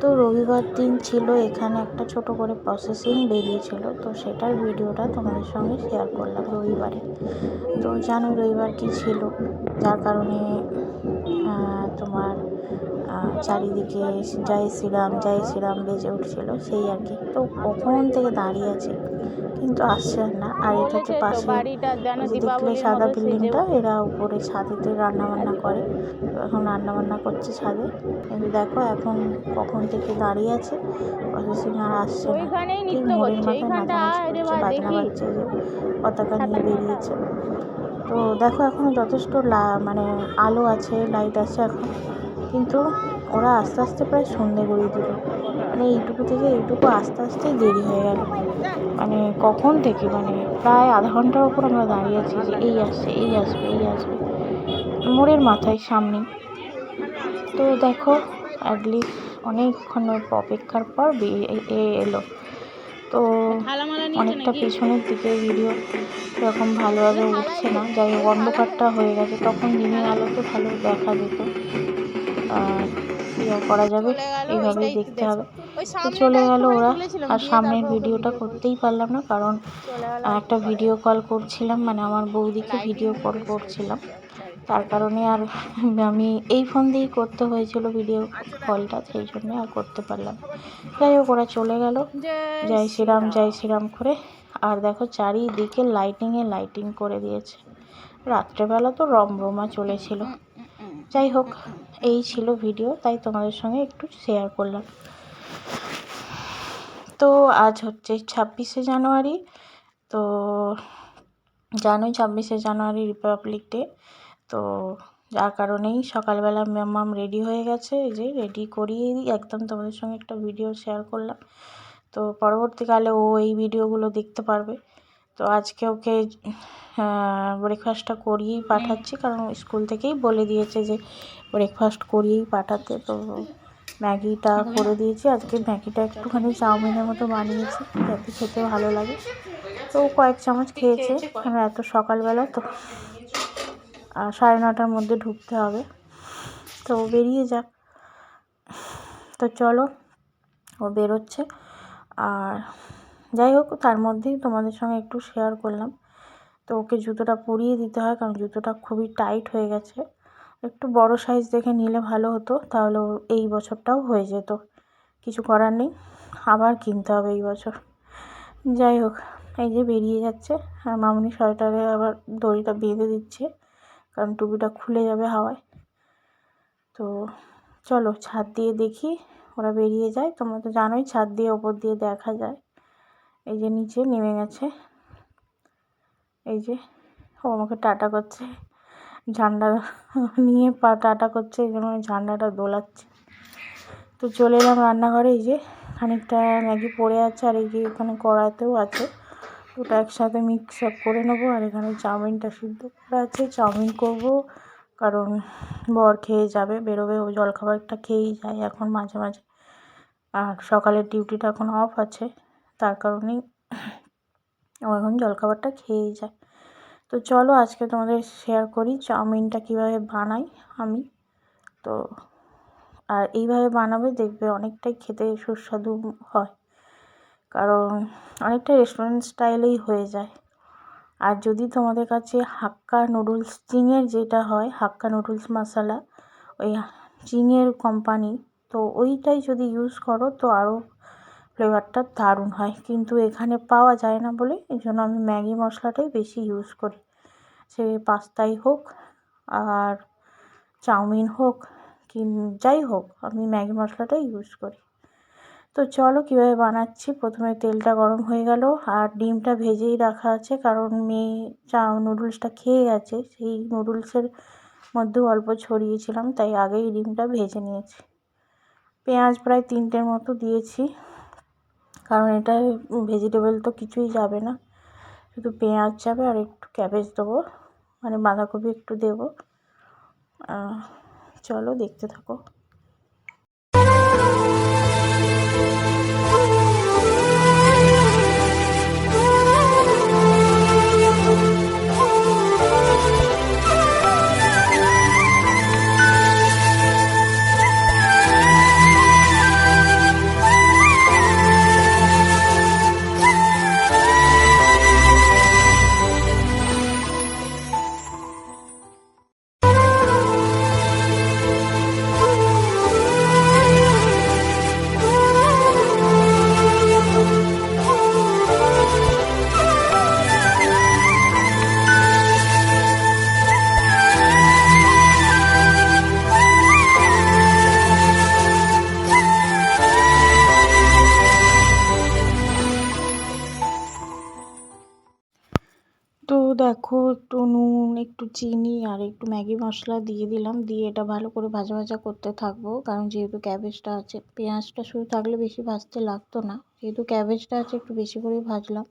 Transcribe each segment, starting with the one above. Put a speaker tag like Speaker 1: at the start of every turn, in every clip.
Speaker 1: তো রবিবার দিন ছিল, এখানে একটা ছোট করে প্রসেসিং বেরিয়েছিল, তো সেটার ভিডিওটা তোমাদের সঙ্গে শেয়ার করলাম রবিবারে। তো জানো রবিবার কি ছিল? যার কারণে তোমার চারিদিকে জয় শ্রীরাম জয় শ্রীরাম বেজে উঠছিল, সেই আর কি। তো কখন থেকে দাঁড়িয়ে আছি কিন্তু আসছে না। আর এটা হচ্ছে পাশে দেখলে সাদা বিল্ডিংটা এরা উপরে ছাদেতে রান্না বান্না করে। এখন রান্না বান্না করছে ছাদে। কিন্তু দেখো এখন কখন থেকে দাঁড়িয়ে আছে। প্রসেসিং আর আসছে না। ঠিক মোড়ের মাথায় বাজনা বাজছে যে পতাকা নিয়ে বেরিয়েছে। তো দেখো এখন যথেষ্ট লা মানে আলো আছে লাইট আছে এখন। কিন্তু ওরা আস্তে আস্তে প্রায় সন্ধে গড়িয়ে দিল। মানে এইটুকু থেকে এইটুকু আস্তে আস্তেই দেরি হয়ে গেল। মানে কখন থেকে মানে প্রায় আধা ঘণ্টার ওপর আমরা দাঁড়িয়ে আছি যে এই আসছে এই আসবে এই আসবে। মোড়ের মাথায় সামনে। তো দেখো অ্যাটলিস্ট অনেকক্ষণ অপেক্ষার পর এ- এলো। তো অনেকটা পেছনের দিকে ভিডিও সেরকম ভালোভাবে উঠছে না। যাই হোক অন্ধকারটা হয়ে গেছে। তখন দিনের আলোতে ভালো দেখা যেত। আর করা যাবে? এইভাবেই দেখতে হবে। চলে গেল ওরা। আর সামনের ভিডিওটা করতেই পারলাম না কারণ একটা ভিডিও কল করছিলাম মানে আমার বৌদিকে ভিডিও কল করছিলাম। তার কারণে আর আমি এই ফোন দিয়েই করতে হয়েছিল ভিডিও কলটা সেই জন্য আর করতে পারলাম। যাই হোক ওরা চলে গেল। জয় শ্রীরাম জয় শ্রীরাম করে। আর দেখো চারিদিকে লাইটিংয়ে লাইটিং করে দিয়েছে। রাত্রেবেলা তো রমরমা চলেছিল। যাই হোক এই ছিল ভিডিও তাই তোমাদের সঙ্গে একটু শেয়ার করলাম। তো আজ হচ্ছে ছাব্বিশে জানুয়ারি। তো জানোই ছাব্বিশে জানুয়ারি রিপাবলিক ডে। তো যার কারণেই সকালবেলা ম্যামাম রেডি হয়ে গেছে। এই যে রেডি করিয়েই একদম তোমাদের সঙ্গে একটা ভিডিও শেয়ার করলাম। তো পরবর্তীকালে ও এই ভিডিওগুলো দেখতে পারবে। তো আজকে ওকে ব্রেকফাস্টটা করিয়েই পাঠাচ্ছি। কারণ স্কুল থেকেই বলে দিয়েছে যে ব্রেকফাস্ট করিয়েই পাঠাতে। তো ম্যাগিটা করে দিয়েছি। আজকে ম্যাগিটা একটুখানি চাউমিনের মতো বানিয়েছি যাতে খেতে ভালো লাগে। তো ও কয়েক চামচ খেয়েছে কারণ এত সকালবেলা তো আর সাড়ে নটার মধ্যে ঢুকতে হবে। তো ও বেরিয়ে যাক। তো চলো ও বেরোচ্ছে। আর যাই হোক তার মধ্যেই তোমাদের সঙ্গে একটু শেয়ার করলাম। তো ওকে জুতোটা পরিয়ে দিতে হয় কারণ জুতোটা খুবই টাইট হয়ে গেছে। একটু বড় সাইজ দেখে নিলে ভালো হতো, তাহলে এই বছরটাও হয়ে যেত। কিছু করার নেই, আবার কিনতে হবে এই বছর। যাই হোক, এই যে বেরিয়ে যাচ্ছে, আর মামনি সোয়েটারে আবার দড়িটা বেঁধে দিচ্ছে, কারণ টুপিটা খুলে যাবে হাওয়ায়। তো চলো, ছাদ দিয়ে দেখি, ওরা বেরিয়ে যায়। তোমরা তো জানোই, ছাদ দিয়ে ওপর দিয়ে দেখা যায়। এই যে নিচে নেমে গেছে। এই যে ও আমাকে টাটা করছে। ঝান্ডা নিয়ে পা টাটা করছে এই জন্য ঝান্ডাটা দোলাচ্ছে। তো চলে এলাম রান্নাঘরে, এই যে খানিকটা ম্যাগি পড়ে আছে আর এই যে এখানে কড়াতেও আছে। ওটা একসাথে মিক্স আপ করে নেব আর এখানে চাউমিনটা সিদ্ধ করা আছে। চাউমিন করব, কারণ বর খেয়ে যাবে, বেরোবে, ও জলখাবারটা খেয়েই যায় এখন মাঝে মাঝে। আর সকালের ডিউটিটা এখন অফ আছে, তার কারণেই ও এখন জলখাবারটা খেয়েই যায়। তো চলো আজকে তোমাদের শেয়ার করি চাউমিনটা কীভাবে বানাই আমি। তো, আর এইভাবে বানাবে দেখবে অনেকটাই খেতে সুস্বাদু হয়। কারণ অনেকটা রেস্টুরেন্ট স্টাইলেই হয়ে যায়। আর যদি তোমাদের কাছে হাক্কা নুডলস চিংয়ের যেটা হয়, হাক্কা নুডলস মশলা ওই চিংয়ের কোম্পানি তো ওইটাই যদি ইউজ করো, তো আরও ফ্লেভারটা দারুণ হয়। কিন্তু এখানে পাওয়া যায় না বলে এই জন্য আমি ম্যাগি মশলাটাই বেশি ইউজ করি। সে পাস্তাই হোক আর চাউমিন হোক কি যাই হোক, আমি ম্যাগি মশলাটাই ইউজ করি। তো চলো কীভাবে বানাচ্ছি? প্রথমে তেলটা গরম হয়ে গেল আর ডিমটা ভেজেই রাখা আছে কারণ মেয়ে চা নুডলসটা খেয়ে গেছে। সেই নুডলসের মধ্যে অল্প ছড়িয়েছিলাম, তাই আগেই ডিমটা ভেজে নিয়েছি। পেঁয়াজ প্রায় তিনটের মতো দিয়েছি। কারণ এটা ভেজিটেবল তো কিছুই যাবে না। শুধু পেঁয়াজ যাবে আর একটু ক্যাবেজ দেবো। মানে বাঁধাকপি একটু দেবো। চলো দেখতে থাকো। দেখো একটু নুন, একটু চিনি আর একটু ম্যাগি মশলা দিয়ে দিলাম। দিয়ে এটা ভালো করে ভাজা ভাজা করতে থাকব। কারণ যেহেতু ক্যাবেজটা আছে, পেঁয়াজটা শুধু থাকলে বেশি ভাজতে লাগতো না। যেহেতু ক্যাবেজটা আছে, একটু বেশি করেই ভাজলাম।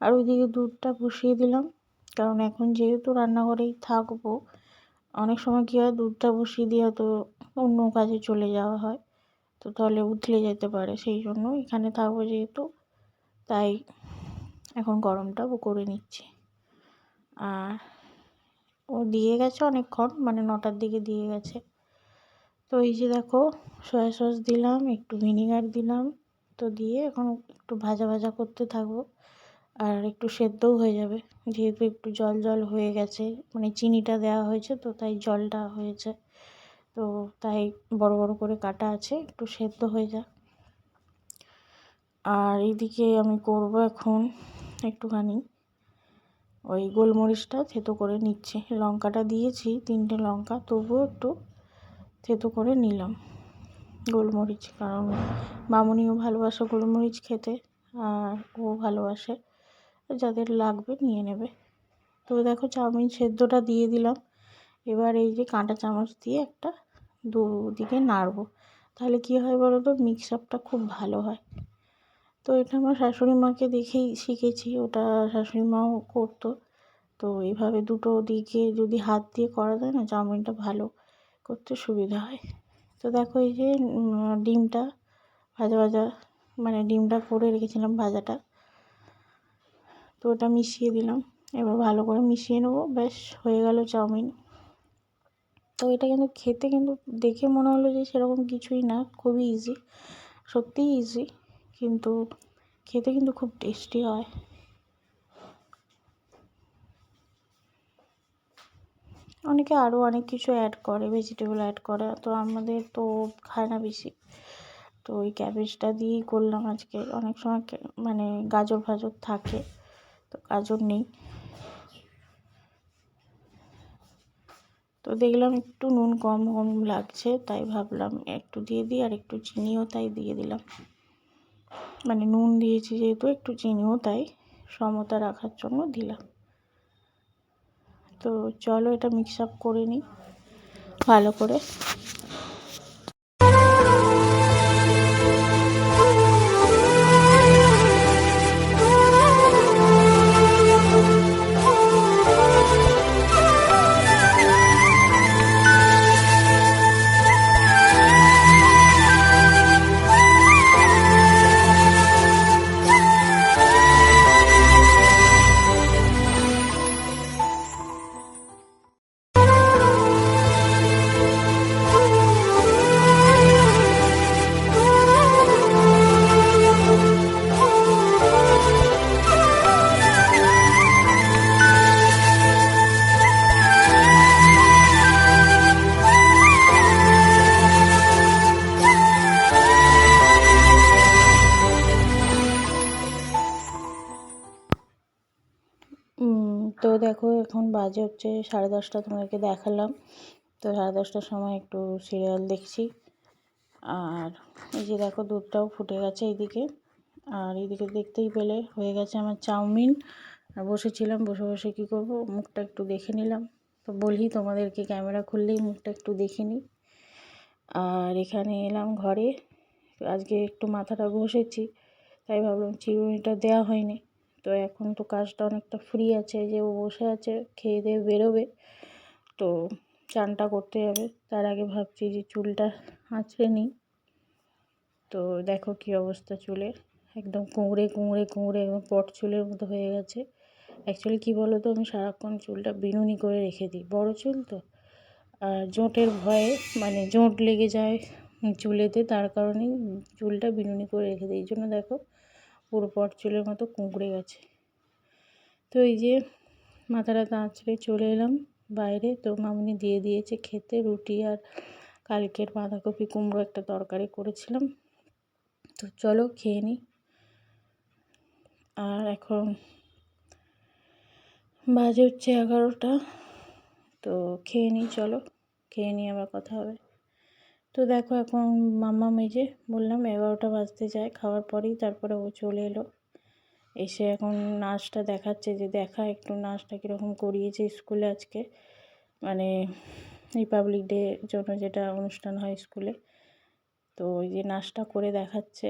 Speaker 1: আর ওইদিকে দুধটা বসিয়ে দিলাম। কারণ এখন যেহেতু রান্নাঘরেই থাকব, অনেক সময় কী হয়, দুধটা বসিয়ে দিয়ে হয়তো অন্য কাজে চলে যাওয়া হয়। তো তাহলে উতলে যেতে পারে। সেই জন্য এখানে থাকব যেহেতু, তাই এখন গরমটা করে নিচ্ছি। ও দিয়ে গেছে অনেকক্ষণ মানে নটার দিকে দিয়ে গেছে। তো এই যে দেখো সয়া সস দিলাম, একটু ভিনিগার দিলাম, তো দিয়ে এখন একটু ভাজা ভাজা করতে থাকব। আর একটু সেদ্ধও হয়ে যাবে, যেহেতু একটু জল জল হয়ে গেছে মানে চিনিটা দেওয়া হয়েছে তো তাই জলটা হয়েছে। তো তাই বড় বড় করে কাটা আছে, একটু সেদ্ধ হয়ে যায় আর এদিকে আমি করব এখন একটুখানি ওই গোলমরিচটা থেতো করে নিচ্ছি। লঙ্কাটা দিয়েছি, তিনটে লঙ্কা, তবুও একটু থেতো করে নিলাম গোলমরিচ, কারণ মামুনিও ভালোবাসে গোলমরিচ খেতে আর ও ভালোবাসে, যাদের লাগবে নিয়ে নেবে। তো দেখো চাউমিন সেদ্ধটা দিয়ে দিলাম। এবার এই যে কাঁটা চামচ দিয়ে একটা দুদিকে নাড়বো। তাহলে কী হয় বলো তো মিক্স আপটা খুব ভালো হয়। তো এটা আমার শাশুড়ি মাকে দেখেই শিখেছি, ওটা শাশুড়ি মাও করতো। তো এইভাবে দুটো দিকে যদি হাত দিয়ে করা যায় না, চাউমিনটা ভালো করতে সুবিধা হয়। তো দেখো এই যে ডিমটা ভাজা ভাজা মানে ডিমটা করে রেখেছিলাম ভাজাটা। তো ওটা মিশিয়ে দিলাম, এবার ভালো করে মিশিয়ে নেব, ব্যাস হয়ে গেল চাউমিন। তো এটা কিন্তু খেতে কিন্তু দেখে মনে হলো যে সেরকম কিছুই না, খুবই ইজি সত্যিই ইজি কিন্তু খেতে কিন্তু খুব টেস্টি হয়। অনেকে আরও অনেক কিছু অ্যাড করে ভেজিটেবল অ্যাড করে, তো আমাদের তো খায় না বেশি। তো ওই ক্যাবেজটা দিয়েই করলাম আজকে। অনেক সময় মানে গাজর ফাজর থাকে, তো গাজর নেই। তো দেখলাম একটু নুন কম কম লাগছে, তাই ভাবলাম একটু দিয়ে দিই, আর একটু চিনিও তাই দিয়ে দিলাম। মানে নুন দিয়েছি যেহেতু, একটু চিনিও তাই সমতা রাখার জন্য দিলাম। তো চলো এটা মিক্স আপ করে নিই, ভালো করে। বাজে হচ্ছে সাড়ে দশটা তোমাদেরকে দেখালাম। তো সাড়ে দশটার সময় একটু সিরিয়াল দেখছি। আর এই যে দেখো দুধটাও ফুটে গেছে এইদিকে। আর এইদিকে দেখতেই পেলে হয়ে গেছে আমার চাউমিন। আর বসেছিলাম, বসে বসে কী করব? মুখটা একটু দেখে নিলাম। তো বলি তোমাদেরকে ক্যামেরা খুললেই মুখটা একটু দেখে নিই। আর এখানে এলাম ঘরে। আজকে একটু মাথাটা বসেছি তাই ভাবলাম চিরুনিটা দেওয়া হয়নি। তো এখন তো কাজটা অনেকটা ফ্রি আছে যে ও বসে আছে, খেয়ে দিয়ে বেরোবে। তো চানটা করতে যাবে। তার আগে ভাবছি যে চুলটা আঁচড়ে নিই। তো দেখো কি অবস্থা চুলের একদম কুঁড়ে কুঁড়ে কুঁড়ে একদম পট চুলের মতো হয়ে গেছে। অ্যাকচুয়ালি কী বলো তো আমি সারাক্ষণ চুলটা বিনুনি করে রেখে দিই। বড়ো চুল তো। আর জোঁটের ভয়ে মানে জোঁট লেগে যায় চুলেতে, তার কারণেই চুলটা বিনুনি করে রেখে দিই। এই জন্য দেখো পুরো পট চুলের মতো কুঁকড়ে গেছে। তো এই যে মাথাটা আঁচড়ে চলে এলাম বাইরে। তো মামনি দিয়ে দিয়েছে খেতে, রুটি আর কালকের বাঁধাকপি কুমড়ো একটা তরকারি করেছিলাম। তো চলো খেয়ে নিই। আর এখন বাজে হচ্ছে এগারোটা। তো খেয়ে নিই, চলো। খেয়ে নিয়ে আবার কথা হবে। তো দেখো এখন মাম্মা মেজে বললাম এগারোটা বাজতে যায়, খাওয়ার পরেই তারপরে ও চলে এলো। এসে এখন নাচটা দেখাচ্ছে যে দেখা একটু নাচটা কীরকম করিয়েছে স্কুলে আজকে। মানে রিপাবলিক ডে জন্য যেটা অনুষ্ঠান হয় স্কুলে। তো ওই যে নাচটা করে দেখাচ্ছে।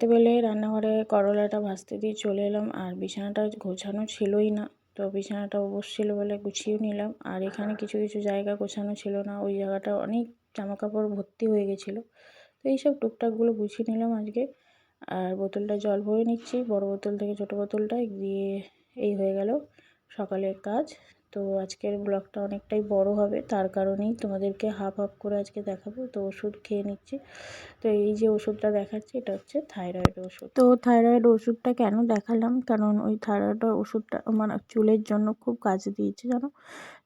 Speaker 1: দেখতে পেলে রান্নাঘরে করলাটা ভাজতে দিয়ে চলে এলাম, আর বিছানাটা গোছানো ছিলই না। তো বিছানাটা বসছিল বলে গুছিয়ে নিলাম, আর এখানে কিছু কিছু জায়গা গোছানো ছিল না, ওই জায়গাটা অনেক জামা কাপড় ভর্তি হয়ে গেছিল। তো এইসব টুকটাকগুলো গুছিয়ে নিলাম আজকে, আর বোতলটা জল ভরে নিচ্ছি। বড় বোতল থেকে ছোট বোতলটা দিয়ে এই হয়ে গেল সকালের কাজ। তো আজকের ব্লগটা অনেকটাই বড় হবে। তার কারণেই তোমাদেরকে হাফ হাফ করে আজকে দেখাবো। তো ওষুধ খেয়ে নিচ্ছি। তো এই যে ওষুধটা দেখাচ্ছি, এটা হচ্ছে থাইরয়েড ওষুধ। তো থাইরয়েড ওষুধটা কেন দেখালাম? কারণ ওই থাইরয়েড ওষুধটা মানে চুলের জন্য খুব কাজে দিয়েছে, জানো?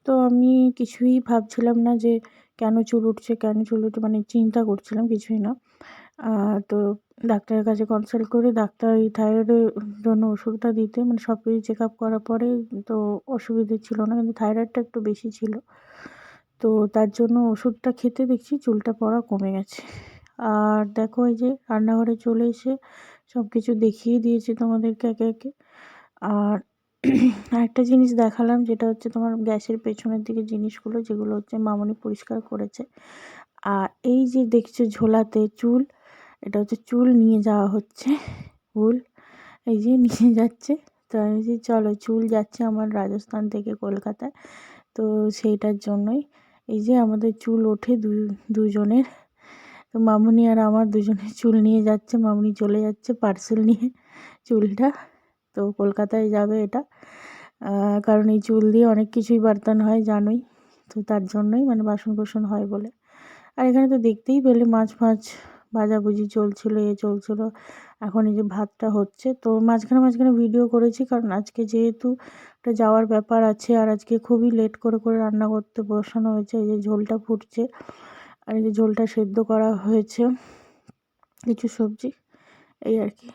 Speaker 1: তো আমি কিছুই ভাবছিলাম না যে কেন চুল উঠছে, কেন চুল উঠছে মানে চিন্তা করছিলাম কিছুই না। তো ডাক্তারের কাছে কনসাল্ট করে ডাক্তার এই থাইরয়েডের জন্য ওষুধটা দিতে মানে সব কিছু চেক আপ করার পরে তো অসুবিধে ছিল না, কিন্তু থাইরয়েডটা একটু বেশি ছিল। তো তার জন্য ওষুধটা খেতে দেখছি, চুলটা পড়া কমে গেছে। আর দেখো এই যে রান্নাঘরে চলে এসে সব কিছু দেখিয়ে দিয়েছি তোমাদেরকে একে একে। আর আরেকটা জিনিস দেখালাম, যেটা হচ্ছে তোমার গ্যাসের পেছনের দিকে জিনিসগুলো, যেগুলো হচ্ছে মামনি পরিষ্কার করেছে। আর এই যে দেখছ ঝোলাতে চুল এটা হচ্ছে চুল নিয়ে যাওয়া হচ্ছে, ফুল। এই যে নিয়ে যাচ্ছে। তো আমি যে চলো, চুল যাচ্ছে আমার রাজস্থান থেকে কলকাতায়। তো সেইটার জন্যই। এই যে আমাদের চুল ওঠে দুজনের। তো মামুনি আর আমার দুজনের চুল নিয়ে যাচ্ছে। মামুনি চলে যাচ্ছে পার্সেল নিয়ে চুলটা। তো কলকাতায় যাবে এটা। কারণ এই চুল দিয়ে অনেক কিছুই বার্তান হয়, জানোই। তো তার জন্যই মানে বাসন কোসন হয় বলে। আর এখানে তো দেখতেই পেলে মাছ ফাছ ভাজাভুজি চলছিলো, এ চলছিলো। এখন এই যে ভাতটা হচ্ছে, তো মাঝখানে মাঝখানে ভিডিও করেছি, কারণ আজকে যেহেতু একটা যাওয়ার ব্যাপার আছে, আর আজকে খুবই লেট করে করে রান্না করতে বসানো হয়েছে, এই যে ঝোলটা ফুটছে, আর এই যে ঝোলটা সেদ্ধ করা হয়েছে, কিছু সবজি, এই আর কি।